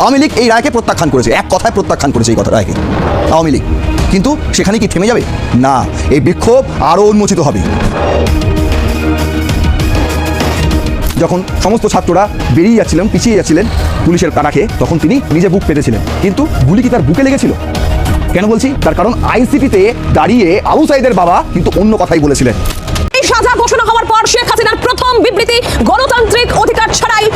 আওয়ামী লীগ এই রায়কে প্রত্যাখ্যান করেছে। এক কথায় প্রত্যাখ্যান করেছে এই কথা রায়কে। আওয়ামী লীগ। কিন্তু সেখানে কি থেমে যাবে? না, এই বিক্ষোভ আরও উন্মোচিত হবে। যখন সমস্ত ছাত্ররা বেরিয়ে যাচ্ছিলেন, পিছিয়ে যাচ্ছিলেন পুলিশের কাটা তখন তিনি নিজে বুক পেতেছিলেন। কিন্তু গুলি কি তার বুকে লেগেছিল? কেন বলছি? তার কারণ আইসিটিতে দাঁড়িয়ে আবু সাইদের বাবা কিন্তু অন্য কথাই বলেছিলেন। সাজা ঘোষণা হওয়ার পর শেখ হাসিনার প্রথম বিবৃতি গণতান্ত্রিক অধিকার ছাড়াই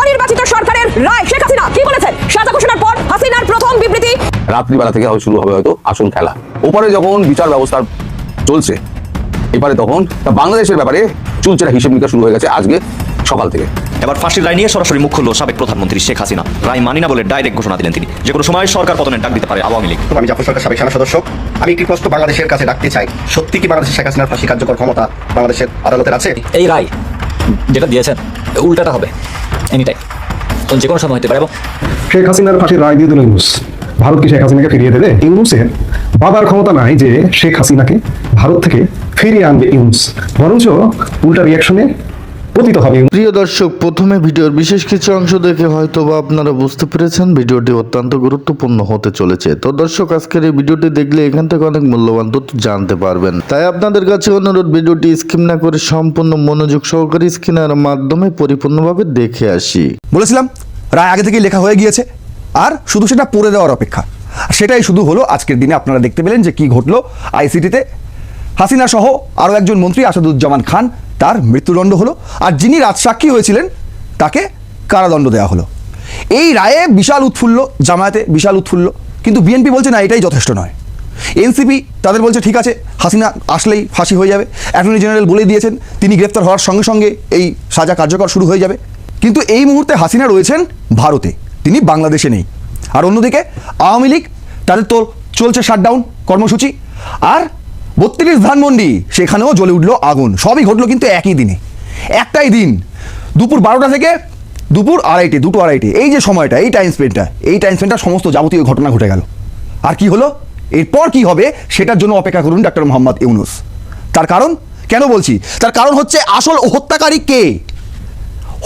অনির্বাচিত সরকারের রায় শেখ হাসিনা কি বলেছেন? সাজা ঘোষণার পর হাসিনার প্রথম বিবৃতি। রাত্রিবেলা থেকে শুরু হবে হয়তো আসল খেলা। ওপারে যখন বিচার ব্যবস্থা চলছে এপারে তখন তা বাংলাদেশের ব্যাপারে চুলচেরা হিসেব নিকাশ শুরু হয়ে গেছে আজকে সকাল থেকে। এবার ফাঁসির রায় নিয়ে সরাসরি মুখ খুলল সাবেক প্রধানমন্ত্রী শেখ হাসিনা। রায় মানি না বলে ডাইরেক্ট ঘোষণা দিলেন তিনি। যে কোনো সময় সরকার পতনের ডাক দিতে পারে আওয়ামী লীগ। আমি জাফর সরকার সাবেক সেনা সদস্য। আমি একটি প্রশ্ন বাংলাদেশের কাছে রাখতে চাই। সত্যি কি বাংলাদেশের শেখ হাসিনার ফাঁসি কার্যকর ক্ষমতা বাংলাদেশের আদালতের আছে? এই রায় যেটা দিয়েছেন উল্টাটা হবে এনি টাইম যে কোনো সময় হতে পারে। এবং শেখ হাসিনার ফাঁসির রায় দিয়ে দিল ইউনুস। ভারত কি শেখ হাসিনাকে ফিরিয়ে দেবে? ইউনুসের বাবার ক্ষমতা নাই যে শেখ হাসিনাকে ভারত থেকে ফিরিয়ে আনবে ইউনুস। বরঞ্চ উল্টা রিয়াকশনে পতিত হবে। প্রিয় দর্শক প্রথমে ভিডিওর বিশেষ কিছু অংশ দেখে হয়তো বা আপনারা বুঝতে পেরেছেন ভিডিওটি অত্যন্ত গুরুত্বপূর্ণ হতে চলেছে। তো দর্শক আজকের এই ভিডিওটি দেখলে এখান থেকে অনেক মূল্যবান তথ্য জানতে পারবেন। তাই আপনাদের কাছে অনুরোধ ভিডিওটি স্কিপ না করে সম্পূর্ণ মনোযোগ সহকারে স্ক্রিনের মাধ্যমে পরিপূর্ণভাবে দেখে আসি। বলেছিলাম রায় আগে থেকেই লেখা হয়ে গিয়েছে। আর শুধু সেটা পড়ে দেওয়ার অপেক্ষা। সেটাই শুধু হলো আজকের দিনে আপনারা দেখতে পেলেন যে কি ঘটলো। আইসিটিতে হাসিনা সহ আরও একজন মন্ত্রী আসাদুজ্জামান খান তার মৃত্যুদণ্ড হলো আর যিনি রাজসাক্ষী হয়েছিলেন, তাকে কারাদণ্ড দেওয়া হলো। এই রায়ে বিশাল উৎফুল্ল, জামায়াতে বিশাল উৎফুল্ল, কিন্তু বিএনপি বলছে, না, এটাই যথেষ্ট নয়। এনসিপি তাদের বলছে, ঠিক আছে, হাসিনা আসলেই ফাঁসি হয়ে যাবে। অ্যাটর্নি জেনারেল বলে দিয়েছেন, তিনি গ্রেপ্তার হওয়ার সঙ্গে সঙ্গে এই সাজা কার্যকর শুরু হয়ে যাবে। কিন্তু এই মুহূর্তে হাসিনা রয়েছেন ভারতে, তিনি বাংলাদেশে নেই। আর অন্যদিকে আওয়ামী লীগ, তাদের তো চলছে শাটডাউন কর্মসূচি। আর বত্রিশ ধানমন্ডি, সেখানেও জ্বলে উঠল আগুন। সবই ঘটলো কিন্তু একই দিনে। একটাই দিন, দুপুর বারোটা থেকে দুপুর আড়াইটে, দুটো আড়াইটে। এই যে সময়টা, এই টাইম স্পেন্ডটা এই টাইম স্পেন্ডটা সমস্ত যাবতীয় ঘটনা ঘটে গেল। আর কি হলো? এরপর কি হবে, সেটার জন্য অপেক্ষা করুন ডাক্তার মোহাম্মদ ইউনুস। তার কারণ? কেন বলছি? তার কারণ হচ্ছে আসল হত্যাকারী কে?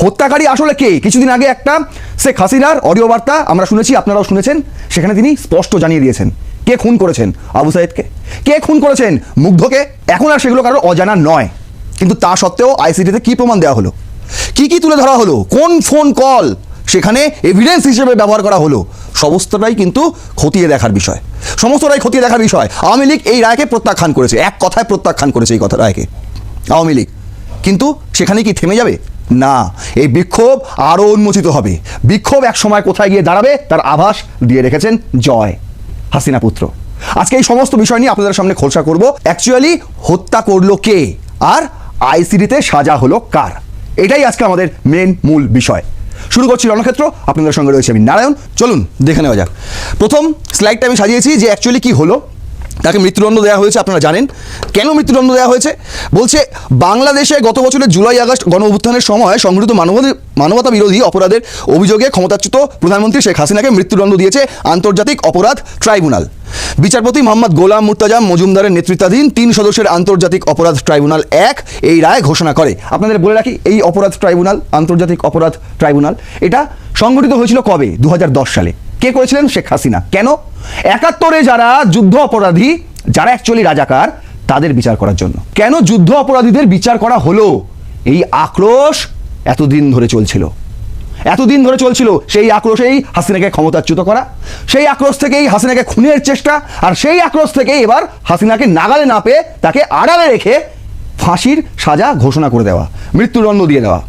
হত্যাকারী আসলে কে? কিছুদিন আগে একটা শেখ হাসিনার অডিও বার্তা আমরা শুনেছি, আপনারাও শুনেছেন, সেখানে তিনি স্পষ্ট জানিয়ে দিয়েছেন। কে খুন করেছেন? আবু সাইদকে। কে খুন করেছেন? মুগ্ধকে। এখন আর সেগুলো কারোর অজানা নয়। কিন্তু তা সত্ত্বেও আইসিটিতে কি প্রমাণ দেওয়া হলো? কি কি তুলে ধরা হলো? কোন ফোন কল? সেখানে এভিডেন্স হিসেবে ব্যবহার করা হলো। সমস্তটাই কিন্তু খতিয়ে দেখার বিষয়। সমস্তটাই খতিয়ে দেখার বিষয়। আওয়ামী লীগ এই রায়কে প্রত্যাখ্যান করেছে। এক কথায় প্রত্যাখ্যান করেছে এই কথা রায়কে। আওয়ামী লীগ। কিন্তু সেখানে কি থেমে যাবে? না। এই বিক্ষোভ আরও উন্মোচিত হবে। বিক্ষোভ এক সময় কোথায় গিয়ে দাঁড়াবে? তার আভাস দিয়ে রেখেছেন জয়। হাসিনা পুত্র। আজকে এই সমস্ত বিষয় নিয়ে আপনাদের সামনে খোলসা করব। অ্যাকচুয়ালি হত্যা করল কে? আর আইসিডিতে সাজা হলো কার? এটাই আজকে আমাদের মেন মূল বিষয়। শুরু করছি রণক্ষেত্র। আপনাদের সঙ্গে রয়েছে আমি নারায়ণ। চলুন, দেখে নেওয়া যাক। প্রথম স্লাইডটা আমি সাজিয়েছি যে অ্যাকচুয়ালি কি হলো। তাকে মৃত্যুদণ্ড দেওয়া হয়েছে, আপনারা জানেন। কেন মৃত্যুদণ্ড দেওয়া হয়েছে? বলছে, বাংলাদেশে গত বছরের জুলাই আগস্ট গণ অভ্যুত্থানের সময় সংঘটিত মানবতা বিরোধী অপরাধের অভিযোগে ক্ষমতাচ্যুত প্রধানমন্ত্রী শেখ হাসিনাকে মৃত্যুদণ্ড দিয়েছে আন্তর্জাতিক অপরাধ ট্রাইব্যুনাল। বিচারপতি মোহাম্মদ গোলাম মুর্তাজা মজুমদারের নেতৃত্বাধীন তিন সদস্যের আন্তর্জাতিক অপরাধ ট্রাইব্যুনাল এক এই রায় ঘোষণা করে। আপনাদের বলে রাখি, এই অপরাধ ট্রাইব্যুনাল, আন্তর্জাতিক অপরাধ ট্রাইব্যুনাল, এটা সংগঠিত হয়েছিল কবে? দু হাজার দশ সালে। কে করেছিলেন? শেখ হাসিনা। কেন? একাত্তরে যারা যুদ্ধ অপরাধী, যারা অ্যাকচুয়ালি রাজাকার, তাদের বিচার করার জন্য। কেন যুদ্ধ অপরাধীদের বিচার করা হলো? এই আক্রোশ এতদিন ধরে চলছিল। এতদিন ধরে চলছিল সেই আক্রোশেই হাসিনাকে ক্ষমতাচ্যুত করা, সেই আক্রোশ থেকেই হাসিনাকে খুনের চেষ্টা, আর সেই আক্রোশ থেকেই এবার হাসিনাকে নাগালে না পেয়ে তাকে আড়ালে রেখে ফাঁসির সাজা ঘোষণা করে দেওয়া, মৃত্যুদণ্ড দিয়ে দেওয়া।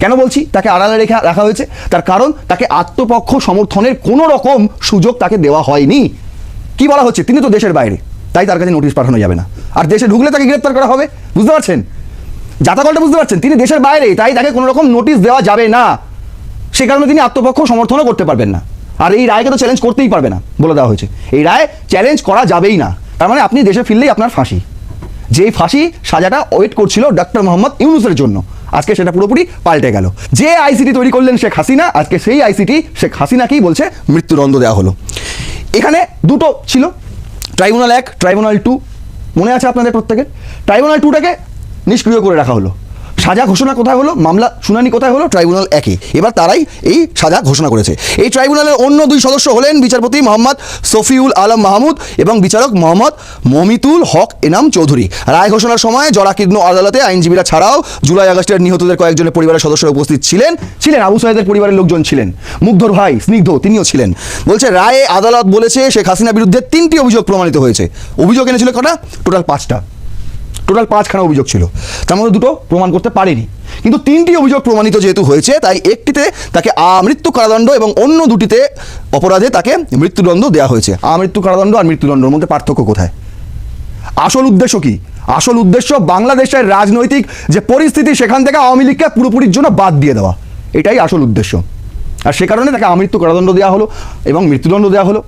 কেন বলছি? তাকে আড়ালে রেখে রাখা হয়েছে। তার কারণ, তাকে আত্মপক্ষ সমর্থনের কোনো রকম সুযোগ তাকে দেওয়া হয়নি। কি বলা হচ্ছে? তিনি তো দেশের বাইরে। তাই তার কাছে নোটিশ পাঠানো যাবে না। আর দেশে ঢুকলে তাকে গ্রেপ্তার করা হবে? বুঝতে পারছেন? জাতাকলটা বুঝতে পারছেন? তিনি দেশের বাইরে, তাই তাকে কোনো রকম নোটিশ দেওয়া যাবে না। সে কারণে তিনি আত্মপক্ষ সমর্থনও করতে পারবেন না। আর এই রায়কে তো চ্যালেঞ্জ করতেই পারবে না, বলে দেওয়া হয়েছে। এই রায় চ্যালেঞ্জ করা যাবেই না। তার মানে আপনি দেশে ফিরলেই আপনার ফাঁসি। যেই ফাঁসি সাজাটা ওয়েট করছিল ডক্টর মোহাম্মদ ইউনুসের জন্য। আজকে সেটা পুরোপুরি পাল্টে গেল। যে আইসিটি তৈরি করলেন শেখ হাসিনা, আজকে সেই আইসিটি শেখ হাসিনাকেই বলছে মৃত্যুদণ্ড দেওয়া হলো। এখানে দুটো ছিল, ট্রাইব্যুনাল এক, ট্রাইব্যুনাল টু। মনে আছে আপনাদের প্রত্যেকের? ট্রাইব্যুনাল টুটাকে নিষ্ক্রিয় করে রাখা হলো। সাজা ঘোষণা কোথায় হলো? মামলা শুনানি কোথায় হলো? ট্রাইব্যুনাল একে এবার তারাই এই সাজা ঘোষণা করেছে। এই ট্রাইব্যুনালের অন্য দুই সদস্য হলেন বিচারপতি মোহাম্মদ সফিউল আলম মাহমুদ এবং বিচারক মোহাম্মদ মমিতুল হক এনাম চৌধুরী। রায় ঘোষণার সময় জরাকীর্ণ আদালতে আইনজীবীরা ছাড়াও জুলাই আগস্টের নিহতদের কয়েকজনের পরিবারের সদস্যরা উপস্থিত ছিলেন। ছিলেন আবু সাইদের পরিবারের লোকজন ছিলেন। মুগ্ধর ভাই, স্নিগ্ধ, তিনিও ছিলেন। বলছে, রায়ে আদালত বলেছে, শেখ হাসিনা বিরুদ্ধে তিনটি অভিযোগ প্রমাণিত হয়েছে। অভিযোগ এনেছিল কটা? টোটাল পাঁচটা। টোটাল পাঁচখানা অভিযোগ ছিল। তার মধ্যে দুটো প্রমাণ করতে পারেনি। কিন্তু তিনটি অভিযোগ প্রমাণিত যেহেতু হয়েছে, তাই একটিতে তাকে আমৃত্যু কারাদণ্ড এবং অন্য দুটিতে অপরাধে তাকে মৃত্যুদণ্ড দেওয়া হয়েছে। আমৃত্যু কারাদণ্ড আর মৃত্যুদণ্ডের মধ্যে পার্থক্য কোথায়? আসল উদ্দেশ্য কি? আসল উদ্দেশ্য বাংলাদেশের রাজনৈতিক যে পরিস্থিতি, সেখান থেকে আওয়ামী লীগকে পুরোপুরির জন্য বাদ দিয়ে দেওয়া। এটাই আসল উদ্দেশ্য। আর সে কারণে তাকে আমৃত্যু কারাদণ্ড দেওয়া হলো এবং মৃত্যুদণ্ড দেওয়া হলো।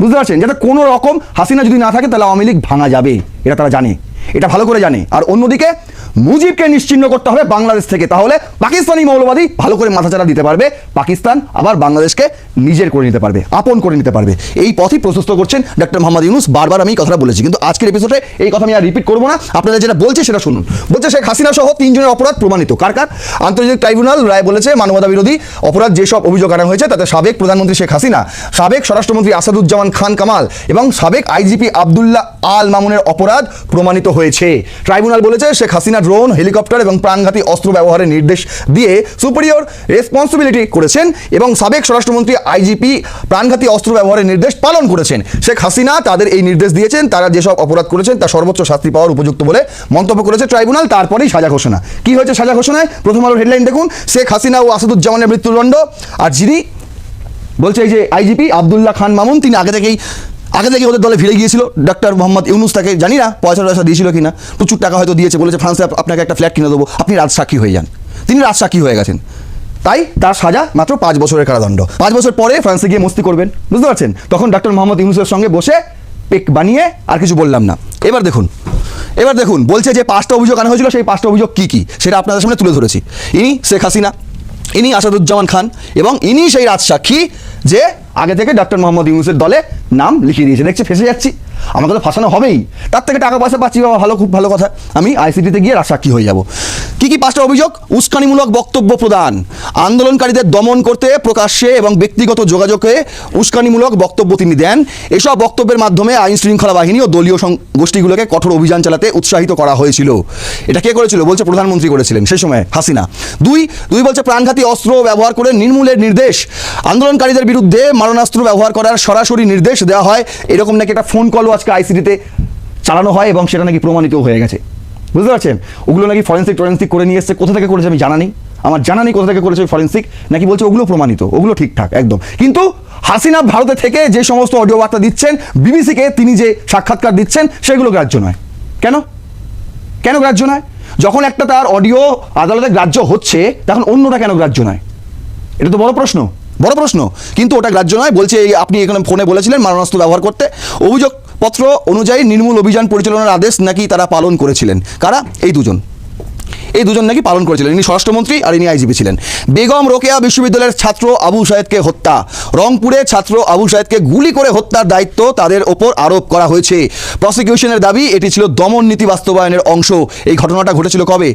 বুঝতে পারছেন? যাতে কোনো রকম হাসিনা যদি না থাকে, তাহলে আওয়ামী লীগ ভাঙা যাবে। এটা তারা জানে। এটা ভালো করে জানে। আর অন্যদিকে মুজিবকে নিশ্চিহ্ন করতে হবে বাংলাদেশ থেকে। তাহলে পাকিস্তানি মৌলবাদী ভালো করে মাথাচাড়া দিতে পারবে, পাকিস্তান আবার বাংলাদেশকে নিজের করে নিতে পারবে, আপন করে নিতে পারবে। এই পথই প্রশস্ত করছেন ডক্টর মোহাম্মদ ইউনুস, বারবার আমি কথাটা বলেছি। কিন্তু আজকের এপিসোডে এই কথা আমি আর রিপিট করব না। আপনারা যেটা বলছে সেটা শুনুন। বলছে শেখ হাসিনা সহ তিনজনের অপরাধ প্রমাণিত। কার কার? আন্তর্জাতিক ট্রাইব্যুনাল রায় বলেছে মানবতা বিরোধী অপরাধ যেসব অভিযোগ আনা হয়েছে, তাতে সাবেক প্রধানমন্ত্রী শেখ হাসিনা, সাবেক স্বরাষ্ট্রমন্ত্রী আসাদুজ্জামান খান কামাল এবং সাবেক আইজিপি আবদুল্লাহ আল মামুনের অপরাধ প্রমাণিত হয়েছে। ট্রাইব্যুনাল বলেছে শেখ হাসিনা ড্রোন হেলিকপ্টার এবং প্রাণঘাতী অস্ত্র ব্যবহারের নির্দেশ দিয়ে সুপিরিয়র রেসপন্সিবিলিটি করেছেন এবং সাবেক স্বরাষ্ট্রমন্ত্রী আইজিপি প্রাণঘাতী অস্ত্র ব্যবহারের নির্দেশ পালন করেছেন। শেখ হাসিনা তাদের এই নির্দেশ দিয়েছেন, তারা যেসব অপরাধ করেছেন তা সর্বোচ্চ শাস্তি পাওয়ার উপযুক্ত বলে মন্তব্য করেছে ট্রাইব্যুনাল। তারপরেই সাজা ঘোষণা। কি হয়েছে সাজা ঘোষণায়? প্রথম আলোর হেডলাইন দেখুন, শেখ হাসিনা ও আসাদুজ্জামানের মৃত্যুদণ্ড। আর যিনি বলছে এই যে আইজিপি আবদুল্লাহ খান মামুন, তিনি আগে থেকেই আগে থেকে ওদের দলে ফিরে গিয়েছিল ডক্টর মোহাম্মদ ইউনুস, তাকে জানি না পয়সা টয়সা দিয়েছিল কিনা, প্রচুর টাকা হয়তো দিয়েছে, বলেছে, ফ্রান্সে আপনাকে একটা ফ্ল্যাট কিনে দেবো, আপনি রাজসাক্ষী হয়ে যান। তিনি রাজসাক্ষী হয়ে গেছেন। তাই তার সাজা মাত্র পাঁচ বছরের কারাদণ্ড। পাঁচ বছর পরে ফ্রান্সে গিয়ে মস্তি করবেন, বুঝতে পারছেন? তখন ডক্টর মোহাম্মদ ইউনুসের সঙ্গে বসে পেক বানিয়ে আর কিছু বললাম না। এবার দেখুন এবার দেখুন, বলছে যে পাঁচটা অভিযোগ আনা হয়েছিল, সেই পাঁচটা অভিযোগ কী কী, সেটা আপনাদের সামনে তুলে ধরেছি। ইনি শেখ হাসিনা, ইনি আসাদুজ্জামান খান এবং ইনি সেই রাজসাক্ষী যে আগে থেকে ডক্টর মোহাম্মদ ইউনুসের দলে নাম লিখিয়ে দিয়েছে। দেখছে, ফেসে যাচ্ছি। আমাকে তো ফাঁসানো হবেই। তার থেকে টাকা পয়সা পাচ্ছি বাবা, ভালো, খুব ভালো কথা। আমি আইসিটিতে গিয়ে রাজসাক্ষী হয়ে যাব। কি কি পাঁচটা অভিযোগ? উস্কানিমূলক বক্তব্য প্রদান। আন্দোলনকারীদের দমন করতে প্রকাশ্যে এবং ব্যক্তিগত যোগাযোগে উস্কানিমূলক বক্তব্য তিনি দেন। এসব বক্তব্যের মাধ্যমে আইন শৃঙ্খলা বাহিনী ও দলীয় গোষ্ঠীগুলোকে কঠোর অভিযান চালাতে উৎসাহিত করা হয়েছিল। এটা কে করেছিল বলছে, প্রধানমন্ত্রী করেছিলেন সেই সময়, হাসিনা। দুই দুই বলছে, প্রাণঘাতী অস্ত্র ব্যবহার করে নির্মূলের নির্দেশ। আন্দোলনকারীদের বিরুদ্ধে মারণাস্ত্র ব্যবহার করার সরাসরি নির্দেশ দেওয়া হয়। এরকম নাকি একটা ফোন কলও আজকে আইসিটিতে চালানো হয় এবং সেটা নাকি প্রমাণিত হয়ে গেছে। বুঝতে পারছেন? ওগুলো নাকি ফরেন্সিক টরেন্সিক করে নিয়ে এসছে। কোথা থেকে করেছে আমি জানা নেই। আমার জানা নেই কোথা থেকে করেছে ফরেন্সিক নাকি বলছে ওগুলো প্রমাণিত। ওগুলো ঠিকঠাক, একদম। কিন্তু হাসিনা ভারতে থেকে যে সমস্ত অডিও বার্তা দিচ্ছেন, বিবিসিকে তিনি যে সাক্ষাৎকার দিচ্ছেন, সেগুলো গ্রাহ্য নয়। কেন? কেন গ্রাহ্য নয়? যখন একটা তার অডিও আদালতে গ্রাহ্য হচ্ছে, তখন অন্যটা কেন গ্রাহ্য নয়? এটা তো বড় প্রশ্ন। বড় প্রশ্ন। কিন্তু ওটা গ্রাহ্য নয়, বলছে এই আপনি এখানে ফোনে বলেছিলেন মারণাস্ত্র ব্যবহার করতে। অভিযোগপত্র অনুযায়ী নির্মূল অভিযান পরিচালনার আদেশ নাকি তারা পালন করেছিলেন? কারা? এই দুজন। এই দুজন নাকি পালন করেছিলেন। ইনি স্বরাষ্ট্রমন্ত্রী আর ইনি আইজিপি ছিলেন। বেগম রোকেয়া বিশ্ববিদ্যালয়ের ছাত্র আবু সায়েদকে হত্যা। রংপুরে ছাত্র আবু সায়েদকে গুলি করে হত্যার দায়িত্ব তাদের ওপর আরোপ করা হয়েছে। প্রসিকিউশনের দাবি, এটি ছিল দমন নীতি বাস্তবায়নের অংশ। এই ঘটনাটা ঘটেছিল কবে?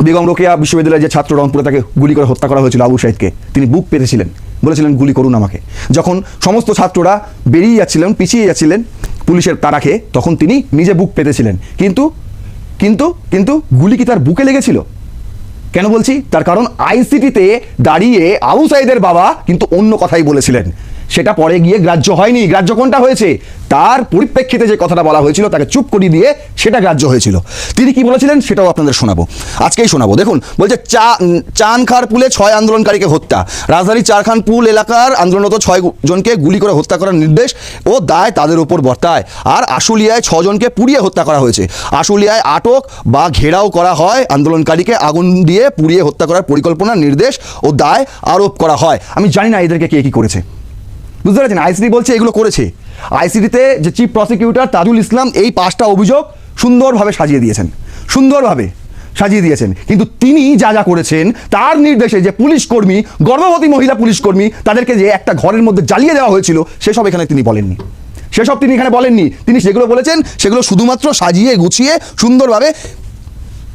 বেগম রোকেয়া বিশ্ববিদ্যালয়ের যে ছাত্র রংপুরে তাকে গুলি করে হত্যা করা হয়েছিল আবু সাইদকে, তিনি বুক পেতেছিলেন, বলেছিলেন, গুলি করুন আমাকে। যখন সমস্ত ছাত্ররা বেরিয়ে যাচ্ছিলেন, পিছিয়ে যাচ্ছিলেন পুলিশের তারা খেয়ে, তখন তিনি নিজে বুক পেতেছিলেন। কিন্তু কিন্তু কিন্তু গুলি কি তার বুকে লেগেছিল? কেন বলছি? তার কারণ আইসিটিতে দাঁড়িয়ে আবু সাইদের বাবা কিন্তু অন্য কথাই বলেছিলেন। সেটা পরে গিয়ে গ্রাহ্য হয়নি। গ্রাহ্য কোনটা হয়েছে? তার পরিপ্রেক্ষিতে যে কথাটা বলা হয়েছিল, তাকে চুপ করিয়ে দিয়ে সেটা গ্রাহ্য হয়েছিল। তিনি কি বলেছিলেন? সেটাও আপনাদের শোনাবো। আজকেই শোনাবো। দেখুন, বলছে চা চানখার পুলে ছয় আন্দোলনকারীকে হত্যা। রাজধানীর চারখান পুল এলাকার আন্দোলনরত ছয় জনকে গুলি করে হত্যা করার নির্দেশ ও দায় তাদের উপর বর্তায়। আর আশুলিয়ায় ছজনকে পুড়িয়ে হত্যা করা হয়েছে। আশুলিয়ায় আটক বা ঘেরাও করা হয় আন্দোলনকারীকে, আগুন দিয়ে পুড়িয়ে হত্যা করার পরিকল্পনা নির্দেশ ও দায় আরোপ করা হয়। আমি জানি না এদেরকে কে কী করেছে। বুঝতে পারছেন? আইসিডি বলছে এগুলো করেছে। আইসিডিতে যে চিফ প্রসিকিউটর তাজুল ইসলাম এই পাঁচটা অভিযোগ সুন্দরভাবে সাজিয়ে দিয়েছেন। সুন্দরভাবে সাজিয়ে দিয়েছেন। কিন্তু তিনি যা যা করেছেন, তার নির্দেশে যে পুলিশ কর্মী, গর্ভবতী মহিলা পুলিশ কর্মী, তাদেরকে যে একটা ঘরের মধ্যে জ্বালিয়ে দেওয়া হয়েছিল, সেসব এখানে তিনি বলেননি। সেসব তিনি এখানে বলেননি। তিনি সেগুলো বলেছেন, সেগুলো শুধুমাত্র সাজিয়ে গুছিয়ে সুন্দরভাবে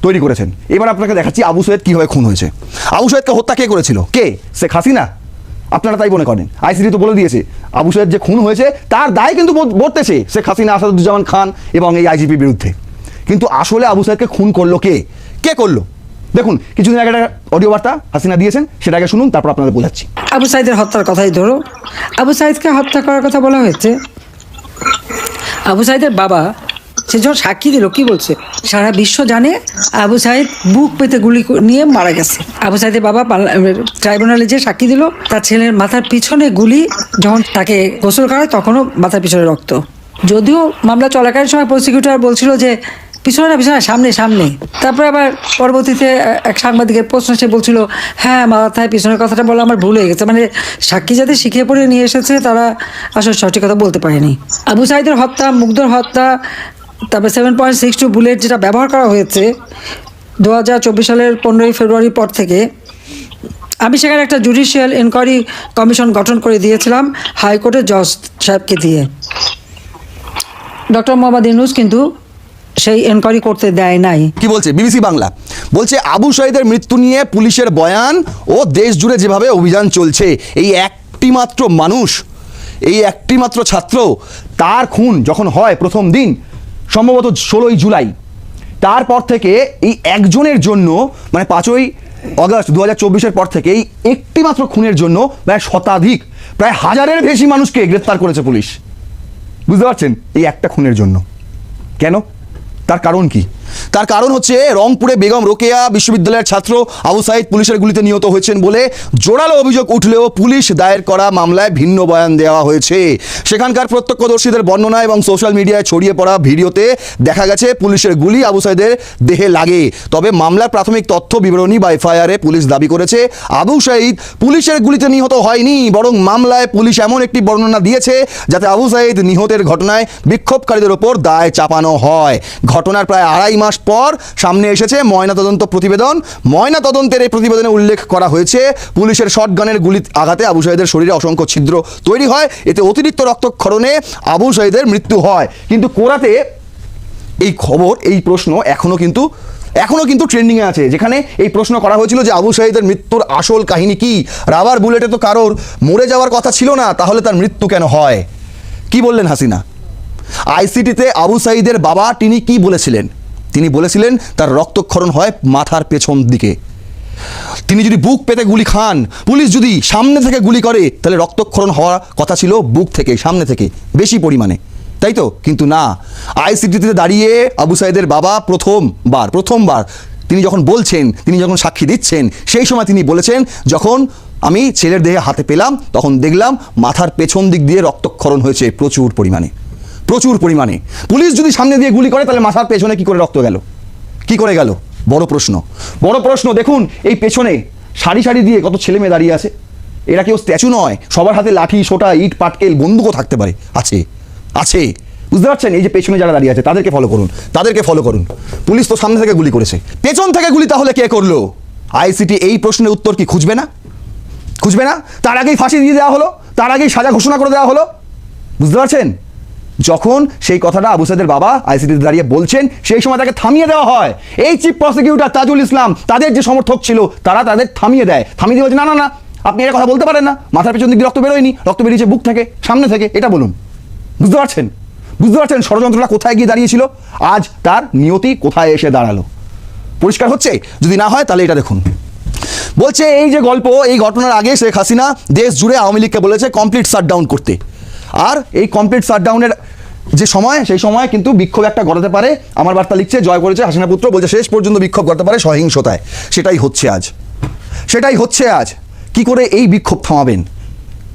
তৈরি করেছেন। এবার আপনাকে দেখাচ্ছি আবু সৈয়দ কীভাবে খুন হয়েছে। আবু সৈয়দকে হত্যা কে করেছিল? কে? শেখ হাসিনা? আপনারা তাই মনে করেন। আইসিডি তো বলে দিয়েছে, আবু সৈয়দ যে খুন হয়েছে, তার দায় কিন্তু বর্তেছে, শেখ হাসিনা, আসাদুজ্জামান খান এবং এই আইজিপির বিরুদ্ধে। কিন্তু আসলে আবু সৈয়দকে খুন করল কে? কে করল? দেখুন, কিছুদিন আগে একটা অডিও বার্তা হাসিনা দিয়েছেন, সেটা আগে শুনুন, তারপর আপনাদের বোঝাচ্ছি। আবু সাইদের হত্যার কথাই ধরো। আবু সাইদকে হত্যা করার কথা বলা হয়েছে। আবু সাইদের বাবা সে যখন সাক্ষী দিল, কি বলছে? সারা বিশ্ব জানে আবু সাইদ বুক পেতে গুলি নিয়ে মারা গেছে। আবু সাইদের বাবা ট্রাইব্যুনালে যে সাক্ষী দিল, তার ছেলের মাথার পিছনে গুলি যখন তাকে গোসল করায়, তখনও মাথার পিছনে রক্ত। যদিও মামলা চলাকালীন সময় প্রসিকিউটর বলছিল যে, পিছনে না, পিছনে সামনে সামনে। তারপরে আবার পরবর্তীতে এক সাংবাদিকের প্রশ্ন, সে বলছিল হ্যাঁ মাথায় পিছনের কথাটা বলা আমার ভুল হয়ে গেছে। মানে সাক্ষী যাদের শিখিয়ে পড়ে নিয়ে এসেছে, তারা আসলে সঠিক কথা বলতে পারেনি। আবু সাইদের হত্যা, মুগ্ধর হত্যা তারপরে seven point six two bullet যেটা ব্যবহার করা হয়েছে দু হাজার চব্বিশ সালের পনেরোই ফেব্রুয়ারির পর থেকে, আমি সেখানে একটা জুডিশিয়াল এনকোয়ারি কমিশন গঠন করে দিয়েছিলাম হাইকোর্টের জজ সাহেবকে দিয়ে। ডক্টর মোহাম্মদ ইউনুস কিন্তু সেই এনকোয়ারি করতে দেয় নাই। কি বলছে? বিবিসি বাংলা। বলছে, আবু সাইদের মৃত্যু নিয়ে পুলিশের বয়ান ও দেশ জুড়ে যেভাবে অভিযান চলছে, এই একটি মাত্র মানুষ, এই একটি মাত্র ছাত্র, তার খুন যখন হয় প্রথম দিন সম্ভবত ষোলোই জুলাই। তারপর থেকে এই একজনের জন্য মানে পাঁচই অগস্ট দু হাজার চব্বিশের পর থেকে এই একটি মাত্র খুনের জন্য প্রায় শতাধিক, প্রায় হাজারের বেশি মানুষকে গ্রেপ্তার করেছে পুলিশ। বুঝতে পারছেন? এই একটা খুনের জন্য। কেন? তার কারণ কি? তার কারণ হচ্ছে রংপুরে বেগম রোকেয়া বিশ্ববিদ্যালয়ের ছাত্র আবু সাইদ পুলিশের গুলিতে নিহত হয়েছেন বলে জোরালো অভিযোগ উঠলেও পুলিশ দায়ের করা মামলায় ভিন্ন বয়ান দেওয়া হয়েছে। সেখানকার প্রত্যক্ষদর্শীদের বর্ণনা এবং সোশ্যাল মিডিয়ায় ছড়িয়ে পড়া ভিডিওতে দেখা গেছে পুলিশের গুলি আবু সাইদের দেহে লাগে। তবে মামলার প্রাথমিক তথ্য বিবরণী বা এফআইআরে পুলিশ দাবি করেছে, আবু সাইদ পুলিশের গুলিতে নিহত হয়নি, বরং মামলায় পুলিশ এমন একটি বর্ণনা দিয়েছে যাতে আবু সাইদ নিহতের ঘটনায় বিক্ষোভকারীদের ওপর দায় চাপানো হয়। ঘটনার প্রায় আড়াই মাস পর সামনে এসেছে ময়নাতদন্ত প্রতিবেদন। ময়নাতদন্তের এই প্রতিবেদনে উল্লেখ করা হয়েছে, পুলিশের শটগানের গুলি আঘাতে আবু সাইদের শরীরে অসংখ্য ছিদ্র তৈরি হয়, এতে অতিরিক্ত রক্তক্ষরণে আবু সাইদের মৃত্যু হয়। কিন্তু কোরাতে এই খবর, এই প্রশ্ন এখনও কিন্তু এখনও কিন্তু ট্রেন্ডিংয়ে আছে, যেখানে এই প্রশ্ন করা হয়েছিল যে আবু সাইদের মৃত্যুর আসল কাহিনী কি? রাবার বুলেটে তো কারোর মরে যাওয়ার কথা ছিল না, তাহলে তার মৃত্যু কেন হয়? কি বললেন হাসিনা? আইসিটিতে আবু সাইদের বাবা, তিনি কি বলেছিলেন? তিনি বলেছিলেন, তার রক্তক্ষরণ হয় মাথার পেছন দিকে। তিনি যদি বুক পেতে গুলি খান, পুলিশ যদি সামনে থেকে গুলি করে, তাহলে রক্তক্ষরণ হওয়ার কথা ছিল বুক থেকে, সামনে থেকে, বেশি পরিমাণে। তাই তো? কিন্তু না। আইসিটিতে দাঁড়িয়ে আবু সাইদের বাবা প্রথমবার প্রথমবার তিনি যখন বলছেন, তিনি যখন সাক্ষী দিচ্ছেন, সেই সময় তিনি বলেছেন, যখন আমি ছেলের দেহে হাতে পেলাম, তখন দেখলাম মাথার পেছন দিক দিয়ে রক্তক্ষরণ হয়েছে প্রচুর পরিমাণে। প্রচুর পরিমাণে। পুলিশ যদি সামনে দিয়ে গুলি করে, তাহলে মাথার পেছনে কি করে রক্ত গেল? কি করে গেল? বড় প্রশ্ন। বড় প্রশ্ন, দেখুন, এই পেছনে সারি সারি দিয়ে কত ছেলে মেয়ে দাঁড়িয়ে আছে। এরা কেউ স্ট্যাচু নয়, সবার হাতে লাঠি, সোটা, ইট, পাটকেল, বন্দুকও থাকতে পারে। আছে। আছে। বুঝতে পারছেন? এই যে পেছনে যারা দাঁড়িয়ে আছে, তাদেরকে ফলো করুন। তাদেরকে ফলো করুন। পুলিশ তো সামনে থেকে গুলি করেছে। পেছন থেকে গুলি তাহলে কে করল? আইসিটি এই প্রশ্নের উত্তর কি খুঁজবে না? খুঁজবে না? তার আগেই ফাঁসি দিয়ে দেওয়া হলো? তার আগেই সাজা ঘোষণা করে দেওয়া হলো? বুঝতে পারছেন? যখন সেই কথাটা আবু সাইদের বাবা আইসিটিতে দাঁড়িয়ে বলছেন, সেই সময় তাকে থামিয়ে দেওয়া হয়। এই চিফ প্রসিকিউটর তাজুল ইসলাম তাদের যে সমর্থক ছিল, তারা তাদের থামিয়ে দেয়। থামিয়ে দিয়ে বলছে, না না না, আপনি এটা কথা বলতে পারেন না। মাথার পেছন দিকে রক্ত বেরোয়নি, রক্ত বেরিয়েছে বুক থেকে, সামনে থেকে, এটা বলুন। বুঝতে পারছেন? বুঝতে পারছেন ষড়যন্ত্রটা কোথায় গিয়ে দাঁড়িয়েছিল? আজ তার নিয়তি কোথায় এসে দাঁড়াল? পরিষ্কার হচ্ছে? যদি না হয়, তাহলে এটা দেখুন। বলছে, এই যে গল্প, এই ঘটনার আগে শেখ হাসিনা দেশ জুড়ে আওয়ামী লীগকে বলেছে কমপ্লিট শাটডাউন করতে। আর এই কমপ্লিট শাটডাউনের যে সময়, সেই সময় কিন্তু বিক্ষোভ একটা গড়াতে পারে। আমার বার্তা লিখছে, জয় করেছে হাসিনা পুত্র, বলছে শেষ পর্যন্ত বিক্ষোভ করতে পারে সহিংসতায়। সেটাই হচ্ছে আজ। সেটাই হচ্ছে আজ। কি করে এই বিক্ষোভ থামাবেন?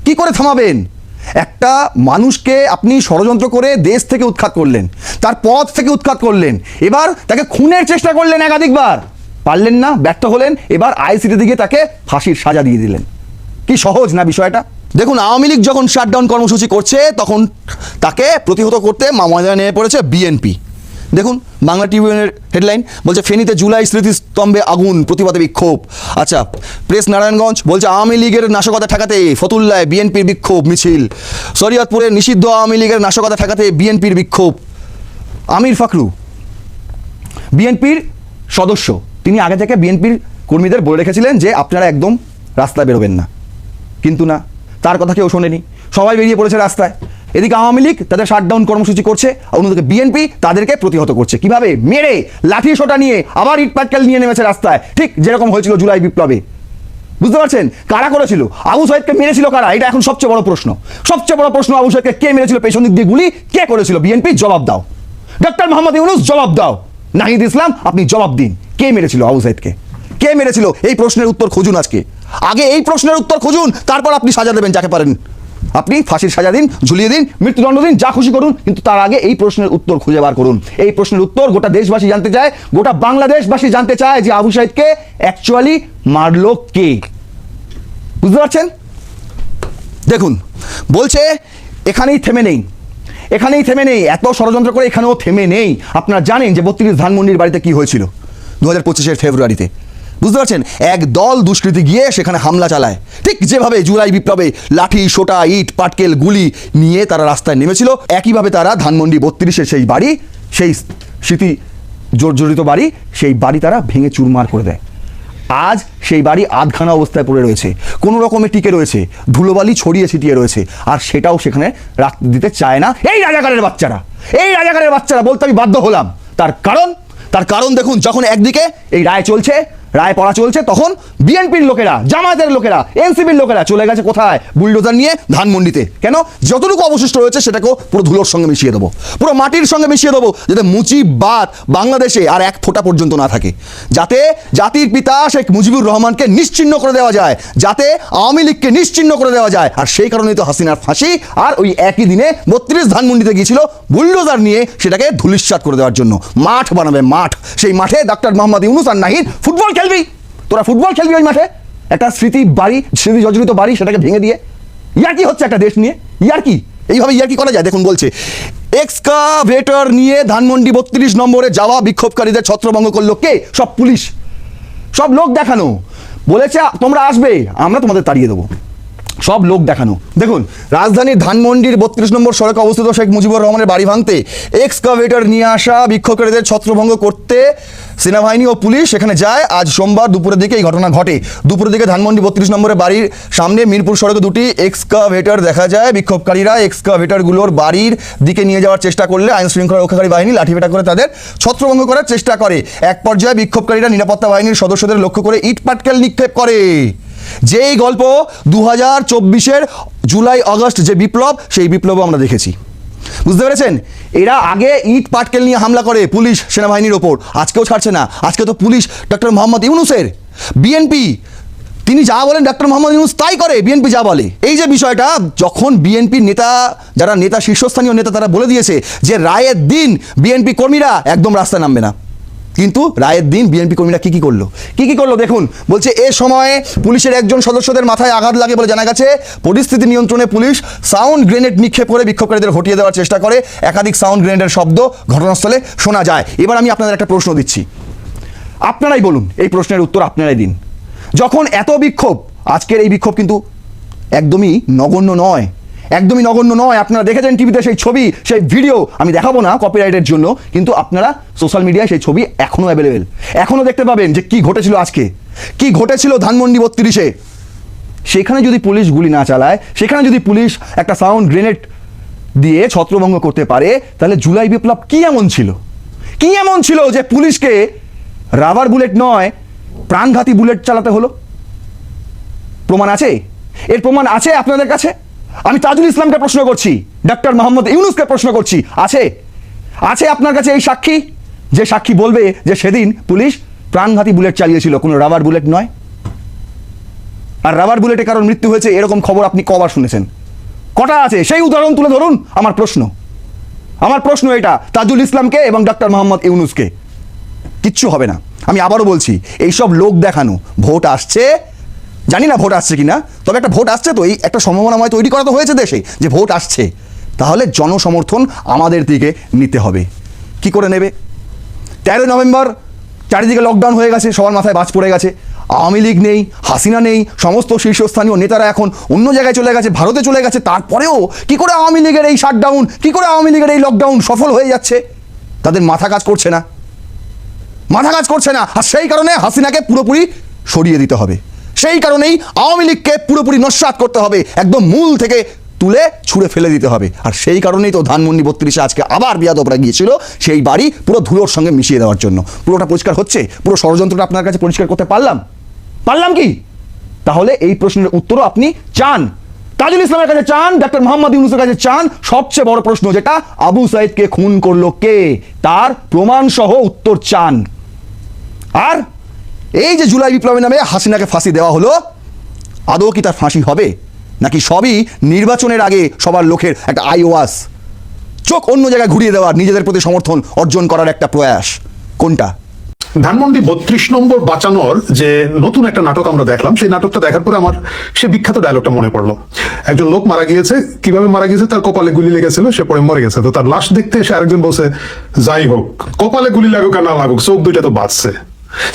কি করে থামাবেন? একটা মানুষকে আপনি ষড়যন্ত্র করে দেশ থেকে উৎখাত করলেন, তার পথ থেকে উৎখাত করলেন, এবার তাকে খুনের চেষ্টা করলেন একাধিকবার। পারলেন না, ব্যর্থ হলেন, এবার আইসিটি দিকে তাকে ফাঁসির সাজা দিয়ে দিলেন। কি সহজ না বিষয়টা? দেখুন, আওয়ামী লীগ যখন শাটডাউন কর্মসূচি করছে, তখন তাকে প্রতিহত করতে ময়দানে নেমে পড়েছে বিএনপি দেখুন, বাংলা ট্রিবিউনের হেডলাইন বলছে, ফেনীতে জুলাই স্মৃতিস্তম্ভে আগুন, প্রতিবাদে বিক্ষোভ। আচ্ছা প্রেস নারায়ণগঞ্জ বলছে, আওয়ামী লীগের নাশকতা ঠেকাতে ফতুল্লায় বিএনপির বিক্ষোভ, মিছিল। শরীয়তপুরে নিষিদ্ধ আওয়ামী লীগের নাশকতা ঠেকাতে বিএনপির বিক্ষোভ। আমির ফাকরু বিএনপির সদস্য, তিনি আগে থেকে বিএনপির কর্মীদের বলে রেখেছিলেন যে, আপনারা একদম রাস্তায় বেরোবেন না। কিন্তু না তার কথা কেউ শোনেনি। সবাই বেরিয়ে পড়েছে রাস্তায়। এদিকে আওয়ামী লীগ তাদের শাটডাউন কর্মসূচি করছে অন্যদিকে বিএনপি তাদেরকে প্রতিহত করছে। কীভাবে? মেরে, লাঠি সোটা নিয়ে আবার ইট পাটকেল নিয়ে নেমেছে রাস্তায়। ঠিক যেরকম হয়েছিল জুলাই বিপ্লবে। বুঝতে পারছেন? কারা করেছিল? আবু সাহেবকে মেরেছিল কারা? এটা এখন সবচেয়ে বড় প্রশ্ন। সবচেয়ে বড় প্রশ্ন আবু সাহেবকে কে মেরেছিল? পেছন দিক দিয়ে গুলি কে করেছিল? বিএনপি জবাব দাও। ডক্টর মোহাম্মদ ইউনুস, জবাব দাও। নাহিদ ইসলাম, আপনি জবাব দিন। কে মেরেছিল আবু সাহেদকে কে মেরেছিল? এই প্রশ্নের উত্তর খুঁজুন আজকে। আগে এই প্রশ্নের উত্তর খুঁজুন, তারপর আপনি সাজা দেবেন, যাকে পারেন। আপনি ফাঁসির সাজা দিন, ঝুলিয়ে দিন, মৃত্যুদণ্ড দিন, যা খুশি করুন, কিন্তু তার আগে এই প্রশ্নের উত্তর খুঁজে বার করুন। এই প্রশ্নের উত্তর গোটা দেশবাসী জানতে চায়, গোটা বাংলাদেশবাসী জানতে চায় যে আবু সাইদকে অ্যাকচুয়ালি মারলো কে। বুঝতে পারছেন? দেখুন, বলছে, এখানেই থেমে নেই। এখানেই থেমে নেই, এত ষড়যন্ত্র করে এখানেও থেমে নেই। আপনারা জানেন যে বত্রিশ ধানমন্ডির বাড়িতে কি হয়েছিল? দু হাজার পঁচিশের ফেব্রুয়ারিতে। বুঝতে পারছেন? এক দল দুষ্কৃতি গিয়ে সেখানে হামলা চালায়। ঠিক যেভাবে জুলাই বিপ্লবে লাঠি, সোটা, ইট, পাটকেল, গুলি নিয়ে তারা রাস্তায় নেমেছিল, একইভাবে তারা ধানমন্ডি বত্রিশের সেই বাড়ি, সেই স্মৃতি জর্জরিত বাড়ি, সেই বাড়ি তারা ভেঙে চুরমার করে দেয়। আজ সেই বাড়ি আধখানা অবস্থায় পড়ে রয়েছে। কোনো রকমে টিকে রয়েছে, ধুলোবালি ছড়িয়ে ছিটিয়ে রয়েছে, আর সেটাও সেখানে রাখতে দিতে চায় না। এই রাজাকারের বাচ্চারা, এই রাজাকারের বাচ্চারা বলতে আমি বাধ্য হলাম। তার কারণ তার কারণ দেখুন, যখন একদিকে এই রায় চলছে রায় পড়া চলছে, তখন বিএনপির লোকেরা, জামায়াতের লোকেরা, এনসিপির লোকেরা চলে গেছে কোথায়? বুলডোজার নিয়ে ধানমন্ডিতে। কেন? যতটুকু অবশিষ্ট রয়েছে সেটাকেও পুরো ধুলোর সঙ্গে মিশিয়ে দেবো। পুরো মাটির সঙ্গে মিশিয়ে দেবো, যাতে মুজিবাদ বাংলাদেশে আর এক ফোঁটা পর্যন্ত না থাকে। যাতে জাতির পিতা শেখ মুজিবুর রহমানকে নিশ্চিহ্ন করে দেওয়া যায়, যাতে আওয়ামী লীগকে নিশ্চিহ্ন করে দেওয়া যায়। আর সেই কারণেই তো হাসিনার ফাঁসি, আর ওই একই দিনে বত্রিশ ধানমন্ডিতে গিয়েছিল বুলডোজার নিয়ে সেটাকে ধুলিশ্বাত করে দেওয়ার জন্য। মাঠ বানাবে মাঠ। সেই মাঠে ডাক্তার মোহাম্মদ ইউনুস আর নাহিদ ফুটবল খেলবি? তোরা ফুটবল খেলবি ওই মাঠে? একটা স্মৃতি বাড়ি, স্মৃতি জর্জরিত বাড়ি, সেটাকে ভেঙে দিয়ে। ইয়ার কি হচ্ছে একটা দেশ নিয়ে? ইয়ার কি? এইভাবে ইয়ার কি করা যায়? দেখুন, বলছে এক্সকাভেটর নিয়ে ধানমন্ডি বত্রিশ নম্বরে যাওয়া বিক্ষোভকারীদের ছত্রভঙ্গ করল কে? সব পুলিশ। সব লোক দেখানো। বলেছে, তোমরা আসবে, আমরা তোমাদের তাড়িয়ে দেবো। সব লোক দেখানো। দেখুন, রাজধানীর ধানমন্ডির বত্রিশ নম্বর সড়কে অবস্থিত শেখ মুজিবুর রহমানের বাড়ি ভাঙতে এক্সকাভেটর নিয়ে আসা বিক্ষোভকারীদের ছত্রভঙ্গ করতে সেনাবাহিনী ও পুলিশ সেখানে যায়। আজ সোমবার দুপুরের দিকে এই ঘটনা ঘটে। দুপুরের দিকে ধানমন্ডি বত্রিশ নম্বরের বাড়ির সামনে মিরপুর সড়কে দুটি এক্সকাভেটর দেখা যায়। বিক্ষোভকারীরা এক্সকাভেটরগুলোর বাড়ির দিকে নিয়ে যাওয়ার চেষ্টা করলে আইন শৃঙ্খলা রক্ষাকারী বাহিনী লাঠিপেটা করে তাদের ছত্রভঙ্গ করার চেষ্টা করে। এক পর্যায়ে বিক্ষোভকারীরা নিরাপত্তা বাহিনীর সদস্যদের লক্ষ্য করে ইট পাটকেল নিক্ষেপ করে। যেই গল্প দু হাজার চব্বিশের জুলাই অগস্ট যে বিপ্লব, সেই বিপ্লবও আমরা দেখেছি। বুঝতে পেরেছেন? এরা আগে ইট, পাটকেল নিয়ে হামলা করে পুলিশ সেনাবাহিনীর ওপর। আজকেও ছাড়ছে না। আজকে তো পুলিশ ডক্টর মোহাম্মদ ইউনুসের। বিএনপি, তিনি যা বলেন ডক্টর মোহাম্মদ ইউনুস তাই করে, বিএনপি যা বলে। এই যে বিষয়টা, যখন বিএনপির নেতা, যারা নেতা, শীর্ষস্থানীয় নেতা তারা বলে দিয়েছে যে, রায়ের দিন বিএনপি কর্মীরা একদম রাস্তায় নামবে না। কিন্তু রায়ের দিন বিএনপি কর্মীরা কী কী করল? কী কী করল দেখুন, বলছে এ সময়ে পুলিশের একজন সদস্যদের মাথায় আঘাত লাগে বলে জানা গেছে। পরিস্থিতি নিয়ন্ত্রণে পুলিশ সাউন্ড গ্রেনেড নিক্ষেপ করে বিক্ষোভকারীদের হটিয়ে দেওয়ার চেষ্টা করে। একাধিক সাউন্ড গ্রেনেডের শব্দ ঘটনাস্থলে শোনা যায়। এবার আমি আপনাদের একটা প্রশ্ন দিচ্ছি। আপনারাই বলুন, এই প্রশ্নের উত্তর আপনারাই দিন। যখন এত বিক্ষোভ, আজকের এই বিক্ষোভ কিন্তু একদমই নগণ্য নয়। একদমই নগণ্য নয়। আপনারা দেখেছেন টিভিতে সেই ছবি, সেই ভিডিও আমি দেখাবো না কপিরাইটের জন্য, কিন্তু আপনারা সোশ্যাল মিডিয়ায় সেই ছবি এখনও অ্যাভেলেবেল এখনও দেখতে পাবেন যে কি ঘটেছিল আজকে। কি ঘটেছিল ধানমন্ডি বত্রিশে। সেখানে যদি পুলিশ গুলি না চালায়, সেখানে যদি পুলিশ একটা সাউন্ড গ্রেনেড দিয়ে ছত্রভঙ্গ করতে পারে, তাহলে জুলাই বিপ্লব কি এমন ছিল? কি এমন ছিল যে পুলিশকে রাবার বুলেট নয়, প্রাণঘাতী বুলেট চালাতে হলো? প্রমাণ আছে? এর প্রমাণ আছে আপনাদের কাছে? আমি তাজুল ইসলামকে প্রশ্ন করছি ডক্টর মোহাম্মদ ইউনুসকে প্রশ্ন করছি, আছে? আছে আপনার কাছে এই সাক্ষী? যে সাক্ষী বলবে যে সেদিন পুলিশ প্রাণঘাতী বুলেট চালিয়েছিল, কোনো রাবার বুলেট নয়। আর রাবার বুলেটে কারণ মৃত্যু হয়েছে, এরকম খবর আপনি কবার শুনেছেন। কটা আছে? সেই উদাহরণ তুলে ধরুন, আমার প্রশ্ন। আমার প্রশ্ন এটা, তাজুল ইসলামকে এবং ডক্টর মোহাম্মদ ইউনুসকে। কিচ্ছু হবে না। আমি আবারও বলছি, এইসব লোক দেখানো, ভোট আসছে জানি না ভোট আসছে কিনা, তবে একটা ভোট আসছে তো, এই একটা সম্ভাবনাময় তৈরি করা তো হয়েছে দেশে যে ভোট আসছে। তাহলে জনসমর্থন আমাদের দিকে নিতে হবে। কি করে নেবে? তেরোই নভেম্বর, চারিদিকে লকডাউন হয়ে গেছে, সবার মাথায় বাজ পড়ে গেছে। আওয়ামী লীগ নেই, হাসিনা নেই, সমস্ত শীর্ষস্থানীয় নেতারা এখন অন্য জায়গায় চলে গেছে, ভারতে চলে গেছে, তারপরেও কি করে আওয়ামী লীগের এই শাটডাউন কি করে আওয়ামী লীগের এই লকডাউন সফল হয়ে যাচ্ছে? তাদের মাথা কাজ করছে না। মাথা কাজ করছে না, আর সেই কারণে হাসিনাকে পুরোপুরি সরিয়ে দিতে হবে। সেই কারণেই আওয়ামী লীগকে পুরোপুরি নস্বাত করতে হবে, একদম মূল থেকে তুলে ছুঁড়ে ফেলে দিতে হবে। আর সেই কারণেই তো ধানমন্ডি বত্রিশে আজকে আবার বিয়াদবরা গিয়েছিল, সেই বাড়ি পুরো ধুলোর সঙ্গে মিশিয়ে দেওয়ার জন্য। পুরোটা পরিষ্কার হচ্ছে? পুরো ষড়যন্ত্রটা আপনার কাছে পরিষ্কার করতে পারলাম? পারলাম কি? তাহলে এই প্রশ্নের উত্তরও আপনি চান। তাজুল ইসলামের কাছে চান ডক্টর মোহাম্মদ ইউনুসের কাছে চান। সবচেয়ে বড় প্রশ্ন যেটা, আবু সাইদকে খুন করল কে? তার প্রমাণ সহ উত্তর চান। আর এই যে জুলাই বিপ্লবের নামে হাসিনাকে ফাঁসি দেওয়া হলো, আদৌ কি তার ফাঁসি হবে? নাকি সবই নির্বাচনের আগে সবার লোকের একটা আইওয়াস চোখ অন্য জায়গায় ঘুরিয়ে দেওয়ার নিজেদের প্রতি সমর্থন অর্জন করার একটা প্রয়াস। কোনটা? ধানমন্ডি বত্রিশ নম্বর বাঁচানোর যে নতুন একটা নাটক আমরা দেখলাম, সেই নাটকটা দেখার পরে আমার সে বিখ্যাত ডায়লগটা মনে পড়ল। একজন লোক মারা গিয়েছে, কীভাবে মারা গিয়েছে? তার কপালে গুলি লেগেছিল, সে পরে মরে গেছে। তো তার লাশ দেখতে এসে আরেকজন বলছে, যাই হোক, কপালে গুলি লাগুক আর না লাগুক, চোখ দুইটা তো বাঁচছে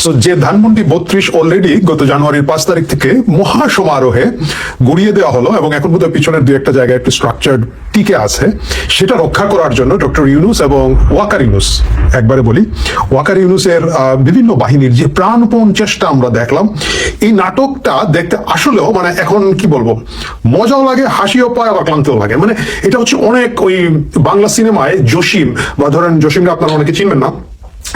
সো যে ধানমন্ডি বত্রিশ অলরেডি গত জানুয়ারির পাঁচ তারিখ থেকে মহা সমারোহে গুড়িয়ে দেওয়া হলো এবং এখন বোধহয় পিছনের দু একটা জায়গায় একটু স্ট্রাকচার টিকে আছে। সেটা রক্ষা করার জন্য ডক্টর ইউনুস এবং ওয়াকার ইউনুস একবারে বলি ওয়াকার ইউনুসের বিভিন্ন বাহিনীর যে প্রাণপণ চেষ্টা আমরা দেখলাম, এই নাটকটা দেখতে আসলেও মানে এখন কি বলব, মজাও লাগে, হাসিও পায়, আবার ক্লান্তিও লাগে। মানে এটা হচ্ছে অনেক ওই বাংলা সিনেমায় জসিম, বা ধরেন জসিমকে আপনারা অনেকে চিনবেন না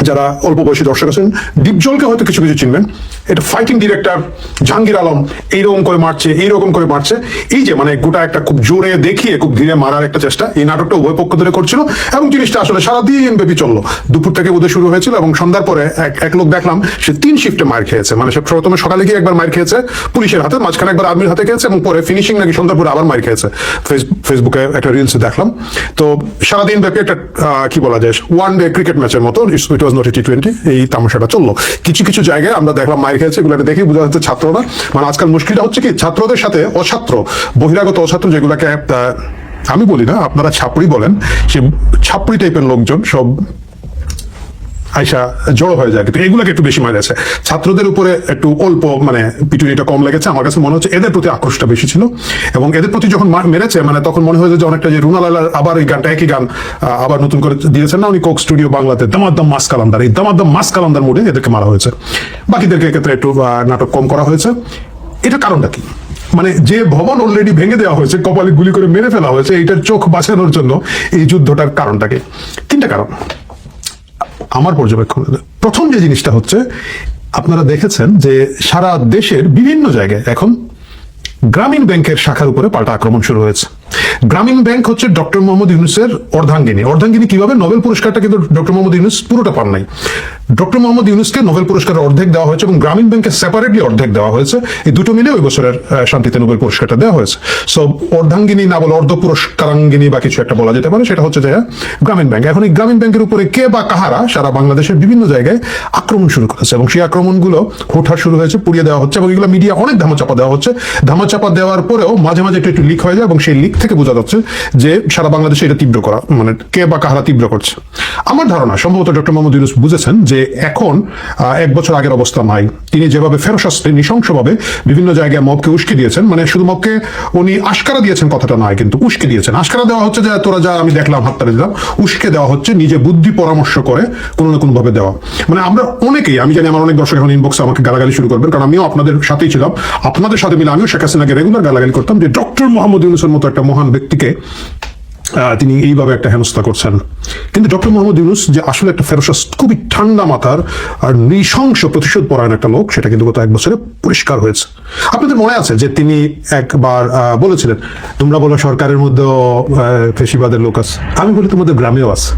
যারা অল্প বয়সী দর্শক আছেন ডিপজলকে হয়তো কিছু কিছু চিনবেন। এটা ফাইটিং ডিরেক্টর জাহাঙ্গীর আলম এইরকম করে মারছে, এইরকম করে মারছে। এই যে মানে গোটা একটা খুব জোরে দেখিয়ে, খুব ধীরে মারার একটা চেষ্টা, এই নাটকটা উভয় পক্ষ ধরে করছিল। এবং জিনিসটা আসলে সারাদিন ব্যাপী চলল। দুপুর থেকে বোধহয় শুরু হয়েছিল এবং সন্ধ্যার পরে এক এক লোক দেখলাম, সে তিন শিফটে মার খেয়েছে। মানে সে প্রথমে সকালে গিয়ে একবার মার খেয়েছে, পুলিশের হাতে, মাঝখানে একবার আর্মির হাতে খেয়েছে এবং পরে ফিনিশিং নাকি সন্ধ্যার পরে আবার মার খেয়েছে। ফেস- ফেসবুকে একটা রিলসে দেখলাম। তো সারাদিন ব্যাপী একটা কি বলা যায় ওয়ান ডে ক্রিকেট ম্যাচের মতো ইট ওয়াজ নট টি টোয়েন্টি এই তামাশাটা চলল। কিছু কিছু জায়গায় আমরা দেখলাম মায়ের খেয়েছে এগুলো দেখে বোঝা যাচ্ছে ছাত্ররা। মানে আজকাল মুশকিলটা হচ্ছে কি, ছাত্রদের সাথে অছাত্র, বহিরাগত অছাত্র যেগুলোকে আমি বলি না, আপনারা ছাপড়ি বলেন, সে ছাপড়ি টাইপের লোকজন সব আইসা জড়ো হয়ে যায়, কিন্তু এগুলোকে একটু বেশি মার আছে ছাত্রদের উপরে একটু অল্প মানে পিটুনিটা কম লেগেছে। আমার কাছে মনে হচ্ছে এদের প্রতি আক্রোশটা বেশি ছিল। এবং এদের প্রতি যখন মার মেরেছে মানে তখন মনে হয়েছে যে অনেকটা যে রুনা রুনালালার আবার ওই গানটা, একই গান আবার নতুন করে দিয়েছেন না, উনি কোক স্টুডিও বাংলাতে দামাদ্দাম মাস কালান্দার। এই দামাদ্দাম মাস কালান্দার মোড়ে এদেরকে মারা হয়েছে। বাকিদেরকে এক্ষেত্রে একটু নাটক কম করা হয়েছে। এটা কারণটা কি? মানে যে ভবন অলরেডি ভেঙে দেওয়া হয়েছে, কপালে গুলি করে মেরে ফেলা হয়েছে, এইটার চোখ বাঁচানোর জন্য এই যুদ্ধটার কারণটাকে তিনটা কারণ। আমার পর্যবেক্ষণ প্রথম যে জিনিসটা হচ্ছে, আপনারা দেখেছেন যে সারা দেশের বিভিন্ন জায়গায় এখন গ্রামীণ ব্যাংকের শাখার উপরে পাল্টা আক্রমণ শুরু হয়েছে। গ্রামীণ ব্যাংক হচ্ছে ডক্টর মোহাম্মদ ইউনুসের অর্ধাঙ্গিনী। অর্ধাঙ্গিনী কীভাবে? নোবেল পুরস্কারটা কিন্তু ডক্টর মোহাম্মদ ইউনুস পুরোটা পান নাই। ডক্টর মোহাম্মদ ইউনুসকে নোবেল পুরস্কারের অর্ধেক দেওয়া হয়েছে এবং গ্রামীণ ব্যাংকে সেপারেটলি অর্ধেক দেওয়া হয়েছে। এই দুটো মিলে ওই বছরের শান্তিতে নোবেল পুরস্কারটা দেওয়া হয়েছে। সো অর্ধাঙ্গিনী না বলে অর্ধ পুরস্কারাঙ্গিনী বা কিছু একটা বলা যেতে পারে, সেটা হচ্ছে যে, গ্রামীণ ব্যাংক। এখন এই গ্রামীণ ব্যাংকের উপরে কে বা কাহারা সারা বাংলাদেশের বিভিন্ন জায়গায় আক্রমণ শুরু করেছে এবং সেই আক্রমণগুলো হুটহাট শুরু হয়েছে, পুড়িয়ে দেওয়া হচ্ছে এবং এগুলো মিডিয়া অনেক ধামাচাপা দেওয়া হচ্ছে। ধামাচাপা দেওয়ার পরেও মাঝে মাঝে একটু একটু লিক হয়ে যায় এবং সেই লিক থেকে বোঝা যাচ্ছে যে সারা বাংলাদেশে এটা তীব্র করা মানে কে বা কাহারা তীব্র করছে। আমার ধারণা, সম্ভবত ডক্টর মোহাম্মদ ইউনুস বুঝেছেন যে এখন এক বছর আগের অবস্থা নাই। তিনি যেভাবে ফেরোশাস্ত্রে নৃশংসভাবে বিভিন্ন জায়গায় মবকে উস্কে দিয়েছেন মানে শুধু মবকে উনি আশকারা দিয়েছেন কথাটা নয়, কিন্তু উস্কে দিয়েছেন। আশকারা দেওয়া হচ্ছে যে তোরা যা আমি দেখলাম, হাততালি দিলাম, উস্কে দেওয়া হচ্ছে নিজে বুদ্ধি পরামর্শ করে কোনো না কোনো ভাবে দেওয়া। মানে আমরা অনেকেই, আমি জানি আমার অনেক দর্শক এখন ইনবক্সে আমাকে গালাগালি শুরু করবেন, কারণ আমিও আপনাদের সাথেই ছিলাম। আপনাদের সাথে মিলে আমিও শেখ হাসিনাকে রেগুলার গালাগালি করতাম যে ডক্টর মোহাম্মদ ইউনুসের মতো একটা মহান ব্যক্তিকে তিনি এইভাবে একটা হেনস্থা করছেন। কিন্তু ডক্টর মোহাম্মদ ইউনুস যে আসলে একটা ফেরোসাস খুবই ঠান্ডা মাথার আর নৃশংস প্রতিশোধ পরায়ণ একটা লোক, সেটা কিন্তু গত এক বছরে পরিষ্কার হয়েছে। আপনাদের মনে আছে যে তিনি একবার বলেছিলেন, তোমরা বলো সরকারের মধ্যেও ফেসিবাদের লোক আছে। আমি বলি তোমাদের গ্রামেও আছে।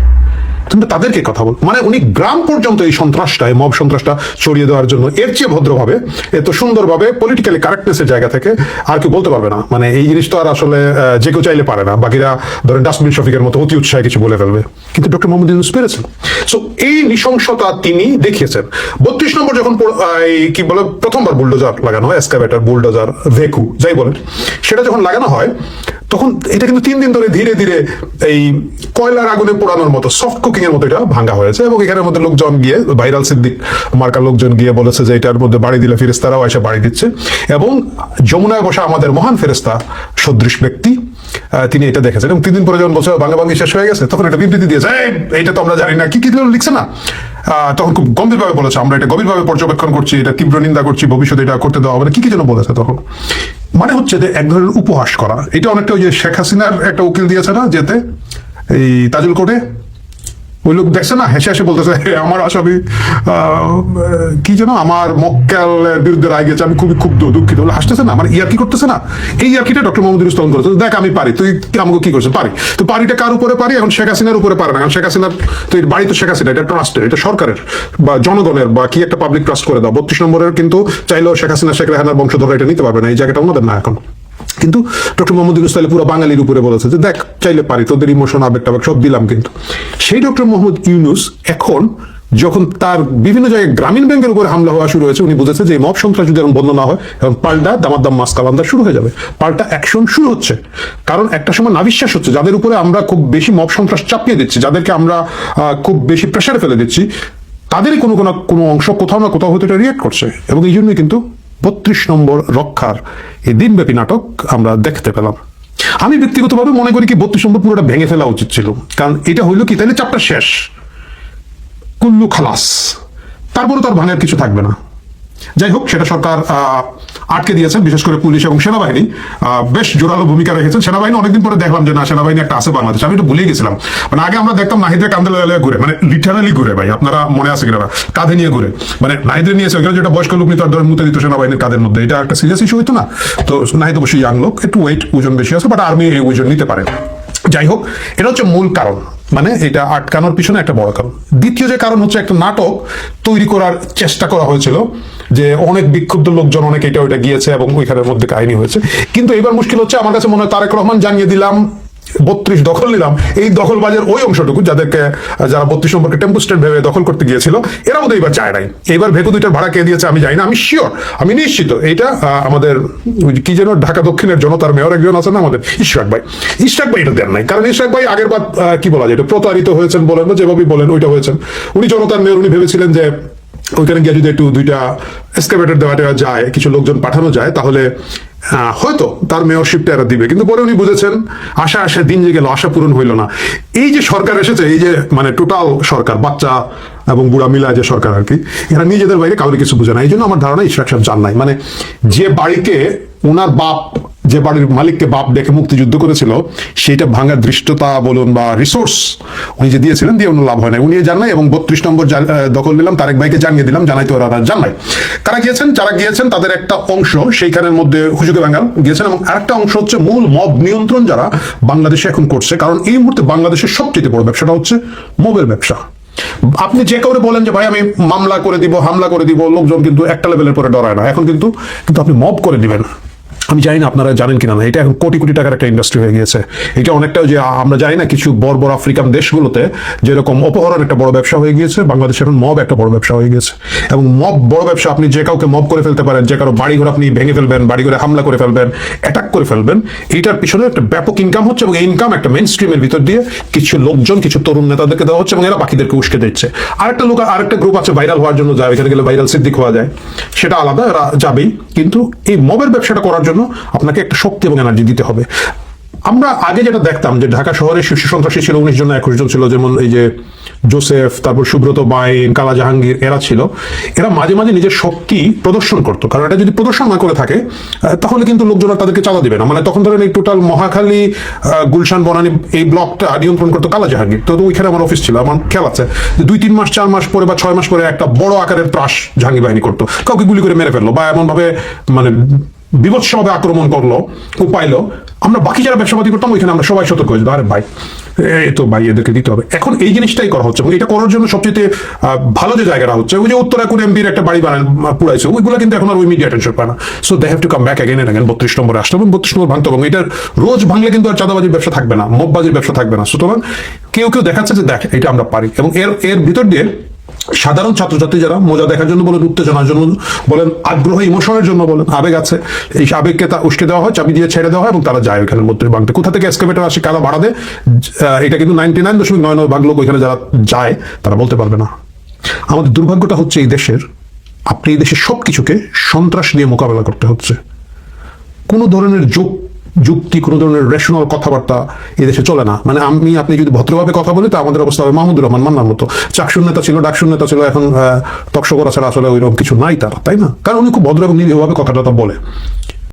তোমরা তাদেরকে কথা বল। মানে উনি গ্রাম পর্যন্ত এই সন্ত্রাসটা এই মব সন্ত্রাসটা ছড়িয়ে দেওয়ার জন্য, এর চেয়ে ভদ্রভাবে এত সুন্দরভাবে পলিটিক্যালি কারেক্টনেসের জায়গা থেকে আর কেউ বলতে পারবে না। মানে এই জিনিস তো আর আসলে যে কেউ চাইলে পারে না। বাকিরা ধরেন ডাস্টবিন শফিকের মতো অতি উৎসাহে কিছু বলে ফেলবে। কিন্তু ডক্টর মোহাম্মদ ইউনুস পেরেছেন। সো এই নৃশংসতা তিনি দেখিয়েছেন। বত্রিশ নম্বর যখন কি বলে, প্রথমবার বুলডোজার লাগানো হয়, এসকাভেটার, বুলডোজার, ভেকু, যাই বলেন, সেটা যখন লাগানো হয়, তখন এটা কিন্তু তিন দিন ধরে ধীরে ধীরে এই কয়লার আগুনে পোড়ানোর মতো সফট কুকিং এর মতো এটা ভাঙা হয়েছে এবং এখানের মধ্যে লোকজন গিয়ে, ভাইরাল সিদ্দিক মার্কার লোকজন গিয়ে বলেছে যে এটার মধ্যে বাড়ি দিলে ফেরেস্তারাও এসে বাড়ি দিচ্ছে এবং যমুনায় বসা আমাদের মহান ফেরেস্তা সদৃশ ব্যক্তি তিনি এটা দেখেছেন। এবং তিন দিন পরে যখন বলছে, বাংলা বাঙ্গি শেষ হয়ে গেছে, তখন একটা বিবৃতি দিয়েছে। এটা তো আমরা জানি না। কি কি লিখছে না? তখন খুব গম্ভীরভাবে বলেছে, আমরা এটা গভীরভাবে পর্যবেক্ষণ করছি, এটা তীব্র নিন্দা করছি, ভবিষ্যতে এটা করতে দেওয়া হবে না। কি কি যেন বলেছে তখন। মানে হচ্ছে যে এক ধরনের উপহাস করা। এটা অনেকটা ওই যে শেখ হাসিনার একটা উকিল দিয়েছে না, যেতে, এই তাজুল কোর্টে? ওই লোক দেখছে না, হেসে হেসে বলতেছে আমার আসামি কি যেন আমার মক্কেলের বিরুদ্ধে রায় গেছে, আমি খুবই ক্ষুব্ধ, দুঃখিত। বলে, হাসতেছে না? মানে ইয়ার্কি করতেছে না? এই ইয়ার্কিটা ডক্টর মোহাম্মদ ইউনুস করেছে। দেখ, আমি পারি। তুই আমাকে কি করছিস পারি। তো পারিটা কার উপরে পারি? এখন শেখ হাসিনার উপরে পারে না। কারণ শেখ হাসিনার, তো এই বাড়ি তো শেখ হাসিনা, এটা ট্রাস্টের এটা সরকারের বা জনগণের বা কি একটা পাবলিক ট্রাস্ট করে দাও। বত্রিশ নম্বরের কিন্তু চাইলেও শেখ হাসিনা, শেখ রেহানার বংশধররা এটা নিতে পারবে না। এই জায়গাটা ওনাদের না এখন। কিন্তু ডক্টর মোহাম্মদ ইউনুস তাহলে পুরো বাঙালির উপরে বলেছে যে, দেখ, চাইলে পারি, তোদের ইমোশন আবেগ টাবেগ সব দিলাম কিন্তু। সেই ডক্টর মোহাম্মদ ইউনুস এখন যখন তার বিভিন্ন জায়গায় গ্রামীণ ব্যাংকের উপরে হামলা হওয়া শুরু হয়েছে, উনি বুঝেছে যে মব সন্ত্রাস যদি এখন বন্ধ না হয় এখন পাল্টা দামাদাম মাস কালান্দা শুরু হয়ে যাবে। পাল্টা অ্যাকশন শুরু হচ্ছে। কারণ একটা সময় নাবিশ্বাস হচ্ছে, যাদের উপরে আমরা খুব বেশি মব সন্ত্রাস চাপিয়ে দিচ্ছি, যাদেরকে আমরা খুব বেশি প্রেশারে ফেলে দিচ্ছি, তাদেরই কোনো কোনো কোনো অংশ কোথাও না কোথাও হয়তো এটা রিয়েক্ট করছে। এবং এই জন্যই কিন্তু বত্রিশ নম্বর রক্ষার এই দিনব্যাপী নাটক আমরা দেখতে পেলাম। আমি ব্যক্তিগতভাবে মনে করি কি বত্রিশ নম্বর পুরোটা ভেঙে ফেলা উচিত ছিল। কারণ এটা হইল কি, তাহলে চাপটা শেষ। কুল্লু খালাস। তারপরে তো আর ভাঙার কিছু থাকবে না। যাই হোক, সেটা সরকার আটকে দিয়েছে, বিশেষ করে পুলিশ এবং সেনাবাহিনী। বেশ জোরালো ভূমিকা রেখেছেন। সেনাবাহিনী অনেকদিন পরে দেখলাম যে, না, সেনাবাহিনী একটা আছে বাংলাদেশ। আমি একটু ভুলে গেছিলাম। মানে আগে আমরা দেখতাম নাহিদের কান্দে লাগালে ঘুরে। মানে লিটারালি ঘুরে ভাই, আপনারা মনে আছে কিনা? কাঁধে নিয়ে ঘুরে। মানে নাহিদের নিয়েছে ওইখানে যেটা বয়স্ক লোক নিত ধরে মুতে দিত সেনাবাহিনীর কাঁধের মধ্যে। এটা একটা সিরিয়াস ইস্যু হইতো না? তো নাহিদ অবশ্যই ইয়াং লোক, একটু ওয়েট ওজন বেশি আছে বাট আর্মি এই ওজন নিতে পারে। যাই হোক, এটা হচ্ছে মূল কারণ। মানে এটা আটকানোর পিছনে একটা বড় কারণ। দ্বিতীয় যে কারণ হচ্ছে একটা নাটক তৈরি করার চেষ্টা করা হয়েছিল, যে অনেক বিক্ষুব্ধ লোকজন অনেক এটা ওইটা গিয়েছে এবং ওইখানের মধ্যে কাহিনী হয়েছে। কিন্তু এবার মুশকিল হচ্ছে, আমার কাছে মনে হয় তারেক রহমান জানিয়ে দিলাম বত্রিশ দখল নিলাম, এই দখলবাজের ওই অংশটুকু যাদেরকে, যারা বত্রিশ নম্বরকে টেম্পো স্ট্যান্ড ভেবে দখল করতে গিয়েছিল, এরা বোধহয় এবার যায় নাই। এবার ভেকু দুইটার ভাড়া কে দিয়েছে আমি জানি না, আমি শিওর আমি নিশ্চিত, এইটা আমাদের কি যেন ঢাকা দক্ষিণের জনতার মেয়র একজন আছে না আমাদের, ইশরাক ভাই। ইশরাক ভাই এটা দেন নাই, কারণ ইশরাক ভাই আগের বার কি বলা যায়, এটা প্রতারিত হয়েছেন বলেন বা যেভাবে বলেন, ওইটা হয়েছেন। উনি জনতার মেয়র, উনি ভেবেছিলেন যে, ওইখানে গিয়ে যদি একটু দুইটা এসকেভেটর দেওয়া টেওয়া যায়, কিছু লোকজন পাঠানো যায়, তাহলে হয়তো তার মেয়রশিপটা এরা দিবে, কিন্তু পরে উনি বুঝেছেন, আশা আশা দিন যে গেল আশা পূরণ হইল না। এই যে সরকার এসেছে, এই যে মানে টোটাল সরকার, বাচ্চা এবং বুড়া মিলা যে সরকার আর কি, এরা নিজেদের বাইরে কাউকে কিছু বুঝে না। এই জন্য আমার ধারণা ইশরাক সাহেব জান নাই। মানে যে বাড়িকে ওনার বাপ, যে বাড়ির মালিককে বাপ দেখে মুক্তিযুদ্ধ করেছিল সেটা ভাঙার দৃষ্টতা বলুন বা রিসোর্স উনি যে দিয়েছিলেন দিয়ে লাভ হয় না উনি জান নাই এবং বত্রিশ নম্বর দখল নিলাম, তারেক ভাইকে জানিয়ে দিলাম, জানাই তো ওরা জান নাই। কারা গিয়েছেন? যারা গিয়েছেন, তাদের একটা অংশ সেইখানের মধ্যে হুজুকে বাঙ্গাল গিয়েছেন এবং আরেকটা অংশ হচ্ছে মূল মব নিয়ন্ত্রণ যারা বাংলাদেশে এখন করছে। কারণ এই মুহূর্তে বাংলাদেশের সবচেয়ে বড় ব্যবসাটা হচ্ছে মবের ব্যবসা। আপনি যে কাউরে বলেন যে, ভাই, আমি মামলা করে দিব, হামলা করে দিব, লোকজন কিন্তু একটা লেভেলের পরে ডরায় না। এখন কিন্তু কিন্তু আপনি মব করে দিবেন। আমি জানি না আপনারা জানেন কিনা না, এটা এখন কোটি কোটি টাকার একটা ইন্ডাস্ট্রি হয়ে গিয়েছে। এটা অনেকটা যে আমরা জানি না কিছু বড় বড় আফ্রিকান দেশগুলোতে যেরকম অপহরণ একটা বড় ব্যবসা হয়ে গিয়েছে, বাংলাদেশে এখন মব একটা বড় ব্যবসা হয়ে গেছে এবং মব বড় ব্যবসা আপনি যে কাউকে মব করে ফেলতে পারেন, যে কারও বাড়ি ঘর আপনি ভেঙে ফেলবেন বাড়ি ঘরে হামলা করে ফেলবেন অ্যাটাক করে ফেলবেন এইটার পিছনে একটা ব্যাপক ইনকাম হচ্ছে এবং ইনকাম একটা মেন স্ট্রিমের ভিতর দিয়ে কিছু লোকজন, কিছু তরুণ নেতাদেরকে দেওয়া হচ্ছে এবং এরা বাকিদেরকে উস্কে দিচ্ছে। আরেকটা লোক, আরেকটা গ্রুপ আছে ভাইরাল হওয়ার জন্য যায় এখানে গেলে ভাইরাল সিদ্দিক হওয়া যায়। সেটা আলাদা যাবেই। কিন্তু এই মবের ব্যবসাটা করার জন্য আপনাকে একটা শক্তি এবং এনার্জি দিতে হবে। আমরা আগে যেটা দেখতাম যে ঢাকা শহরে শীর্ষ সন্ত্রাসী ছিল, উনিশ জন একুশ জন ছিল, যেমন এই যে জোসেফ, তারপর সুব্রত বাইন কালা জাহাঙ্গীর, এরা ছিল। এরা মাঝে মাঝে নিজের শক্তি প্রদর্শন করতো। কারণ এটা যদি প্রদর্শন না করে থাকে তাহলে কিন্তু লোকজন আর তাদেরকে চালা দিবে না। মানে তখন ধরেন এই টোটাল মহাখালী গুলশান, বনানী এই ব্লকটা নিয়ন্ত্রণ করতো কালা জাহাঙ্গীর। তো ওইখানে আমার অফিস ছিল। আমার খেয়াল আছে দুই, তিন মাস, চার মাস পরে বা ছয় মাস পরে একটা বড় আকারের ত্রাস জাহাঙ্গীর বাহিনী করতো। কাউকে গুলি করে মেরে ফেলল বা এমন ভাবে মানে বিভৎসভাবে আক্রমণ করল উপাইলো আমরা বাকি যারা ব্যবসাপাতি করতাম, ওইখানে আমরা সবাই সতর্ক হয়েছি আরে ভাই এই তো ভাই, এদেরকে দিতে হবে। এখন এই জিনিসটাই করা হচ্ছে এবং এটা করার জন্য সবচেয়ে ভালো যে জায়গাটা হচ্ছে, ওই যে উত্তরা কোন এমপির একটা বাড়ি বানান পুরাইছে ওইগুলো কিন্তু এখন আর ওই মিডিয়া টেনশন পায় না। So they have to come back again and again বত্রিশ নম্বরে আসতে এবং বত্রিশ নম্বর ভাঙতে এবং এটার রোজ ভাঙলে কিন্তু আর চাঁদাবাজির ব্যবসা থাকবে না মববাজির ব্যবসা থাকবে না। সুতরাং কেউ কেউ দেখাচ্ছে যে, দেখ, এটা আমরা পারি। এবং এর এর ভিতর দিয়ে সাধারণ ছাত্রছাত্রী যারা মজা দেখার জন্য বলেন, উত্তেজনার জন্য বলেন আগ্রহ ইমোশনের জন্য বলেন, আবেগ আছে। এই আবেগকে তা উস্কে দেওয়া হয়, চাবি দিয়ে ছেড়ে দেওয়া হয় এবং তারা যায় ওইখানের মধ্যে বাংতে কোথা থেকে এক্সকেভেটর আসে, কারা ভাড়া দেয় এটা কিন্তু নাইনটি নাইন দশমিক নয় নয় ভাগ লোক ওইখানে যারা যায়, তারা বলতে পারবে না। আমাদের দুর্ভাগ্যটা হচ্ছে এই দেশের, আপনি এই দেশের সব কিছুকে সন্ত্রাস দিয়ে মোকাবেলা করতে হচ্ছে। কোনো ধরনের যোগ যুক্তি, কোনো ধরনের রেশনাল কথাবার্তা এদেশে চলে না। মানে আমি, আপনি যদি ভদ্রভাবে কথা বলি তো আমাদের অবস্থা হবে মাহমুদুর রহমান মান্নার মতো। চাকশূন্য নেতা ছিল, ডাকশূন্য নেতা ছিল, এখন তকশকরা করা ছাড়া আসলে ওইরকম কিছু নাই তার, তাই না? কারণ উনি খুব ভদ্র এবং নিরীহভাবে কথাটা বলে।